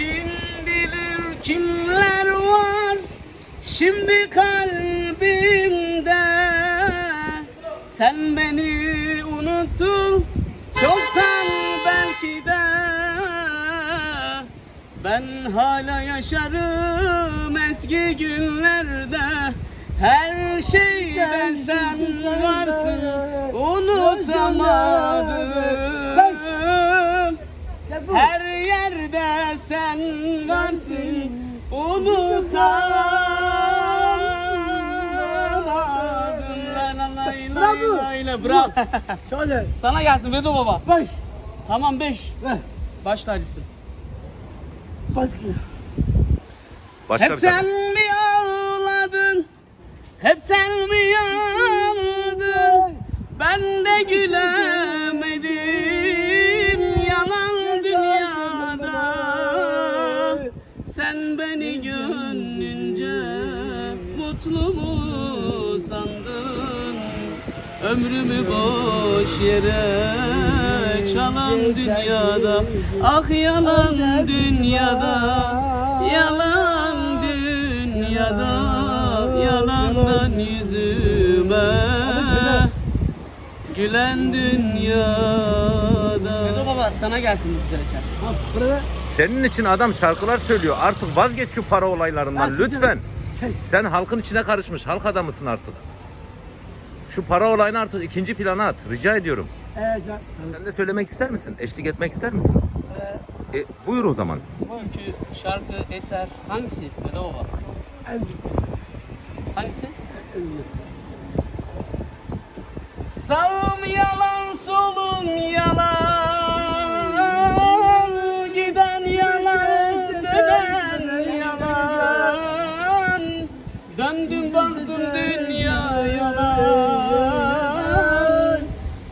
Kim bilir kimler var şimdi kalbimde? Sen beni unuttun çoktan belki de. Ben hala yaşarım eski günlerde. Her şeyde sen varsın unutamadım Sen bu. her yerde sen varsın unutamadım La la la la Bravo. la la Bravo Şöyle. Sana gelsin Vedo baba Baş. Tamam 5 Ver. Baş tacısın. Başka Hep sen mi ağladın Hep sen mi yandın Ben de gülemedim Ömrümü boş yere çalan dünyada Ah yalan dünyada Yalan dünyada Yalandan yüzüme Gülen dünyada Vedo baba sana gelsin bu güzel eser burada. Senin için adam şarkılar söylüyor. Artık vazgeç şu para olaylarından lütfen. Şey. Sen halkın içine karışmış halk adamısın artık. Şu para olayını artık ikinci plana at. Rica ediyorum. Ee, sen. Sen de söylemek ister misin? Eşlik etmek ister misin? Ee, E, buyur o zaman. Türkü, şarkı, eser hangisi Vedo baba? en Hangisi? en Sağım yalan, solum yalan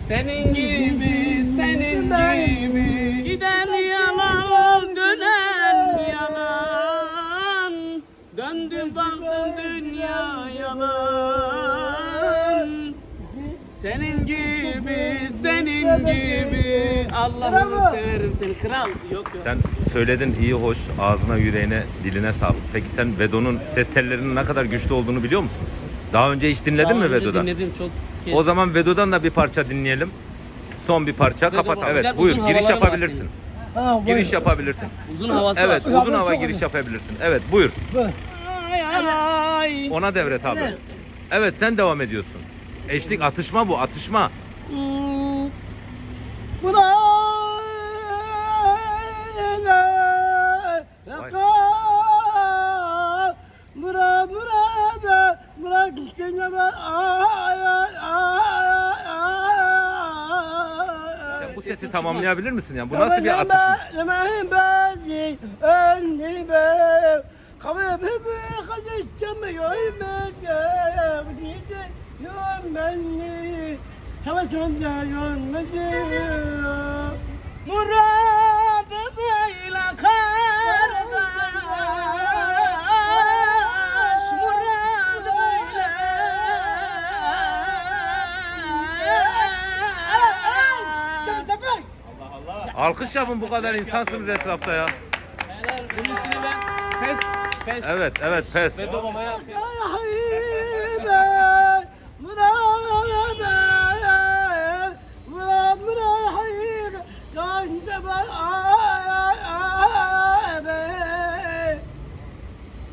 Senin gibi, senin gibi Giden yalan, dönen yalan Döndüm baktım dünya yalan senin gibi, senin gibi Allah'ını severim seni kral. Yok yok. Sen söyledin iyi hoş ağzına yüreğine diline sağlık. Peki sen Vedo'nun ses tellerinin ne kadar güçlü olduğunu biliyor musun? Daha önce hiç dinledin Daha mi önce Vedo'dan? Dinledim çok kez. O zaman Vedo'dan da bir parça dinleyelim. Son bir parça Vedo kapat. bak, Evet güzel buyur giriş yapabilirsin. Ha, Giriş yapabilirsin. uzun havası Evet var. uzun hava giriş yapabilirsin. Evet buyur. Buyur. Ay, ay. Ona devret abi. Evet sen devam ediyorsun. Eşlik atışma bu atışma. Ya bu sesi tamamlayabilir misin ya? Bu nasıl bir atışma? Muradı Alkış yapın bu kadar insansınız etrafta ya. Bunun üstüne ben pes pes Evet evet pes.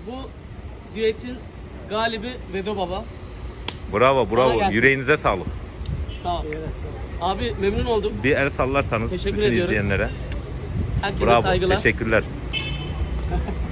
Bu düetin galibi Vedo baba. Bravo bravo. Yüreğinize sağlık. Sağ ol. Abi memnun oldum. Bir el sallarsanız Teşekkür bütün ediyoruz. izleyenlere. Herkese Bravo. saygılar. Teşekkürler.